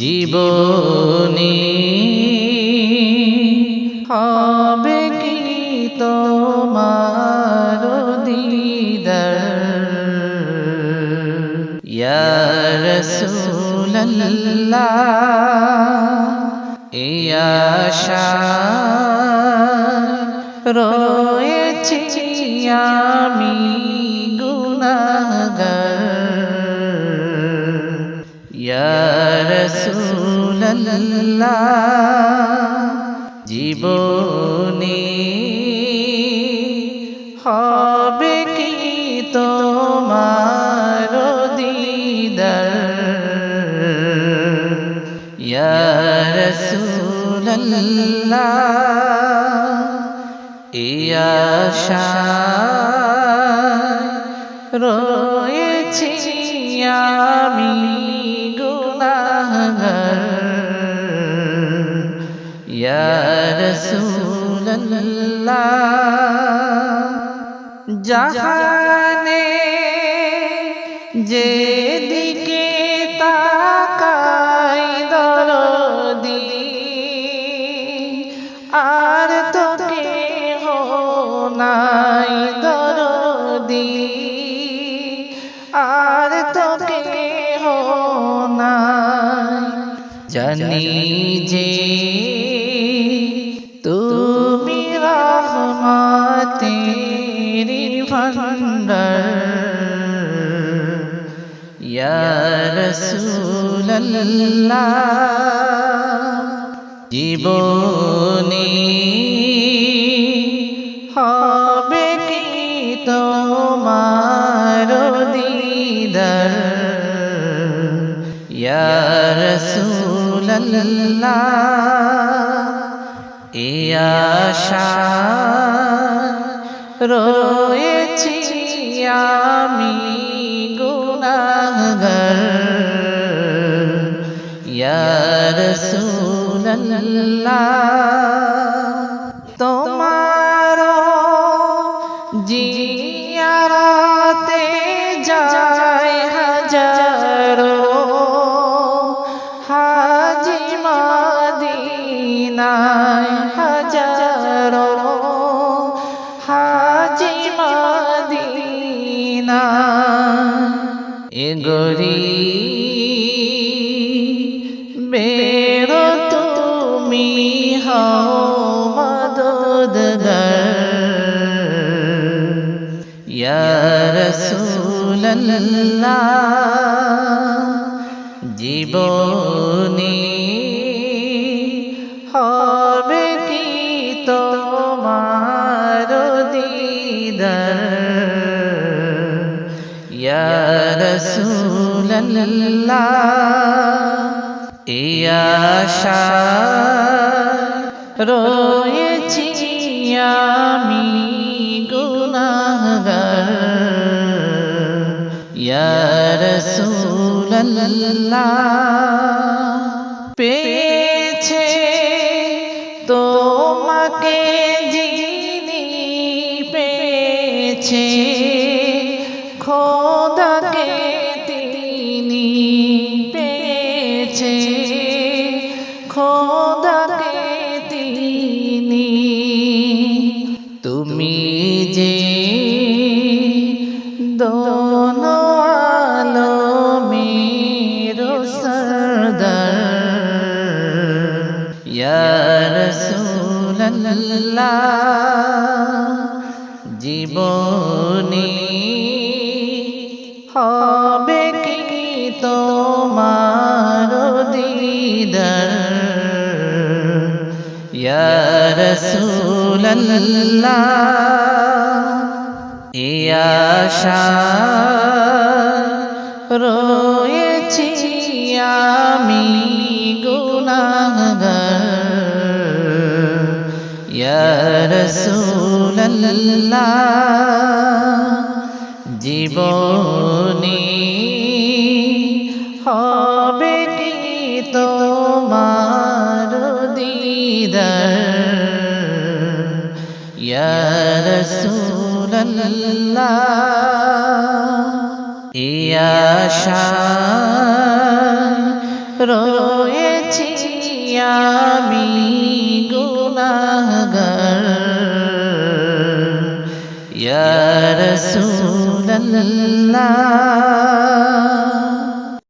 জীবনী হবে কি তোমার দিদার? ইয়া রাসূলুল্লাহ ইয়া রয়েছি আমি জীবনী হবে কি তোমার দিদার? ইয়া রাসূলুল্লাহ ইয়া রয়েছি আমি। রাসূলুল্লাহ জাহানে যেদিকে তাকাই দরদি, আর তো কেহ নাই দরদি, আর তো কেহ নাই জানি যে ভান্ডার ইয়া রাসূলুল্লাহ জীবনী হবে কি তোমার দিদার? ইয়া রাসূলুল্লাহ ইয়া রয়েছি আমি গুনাহগার। ইয়া রাসূলুল্লাহ। মদিনা এ গরি বেরো তুমি হও মদদগার ইয়া রাসূলুল্লাহ জীবনী হবে কি তোমার দিদার? রাসূলুল্লাহ। ইয়া রয়েছি আমি গুনাহগার। ইয়া রাসূলুল্লাহ পেয়েছে তোমাকে যিনি পেয়েছে খোদাকে খোদাকে তিনি তুমি যে দোনো আলমের সরদার ইয়া রাসূলুল্লাহ জীবনী হবে কি তোমার ইয়া রাসূলুল্লাহ ইয়া রয়েছি আমি গুনাহগার। ইয়া রাসূলুল্লাহ জীবনী দিদার ইয়া রাসূলুল্লাহ ইয়া রয়ে হয়েছি আমি গুনাহগার। ইয়া রাসূলুল্লাহ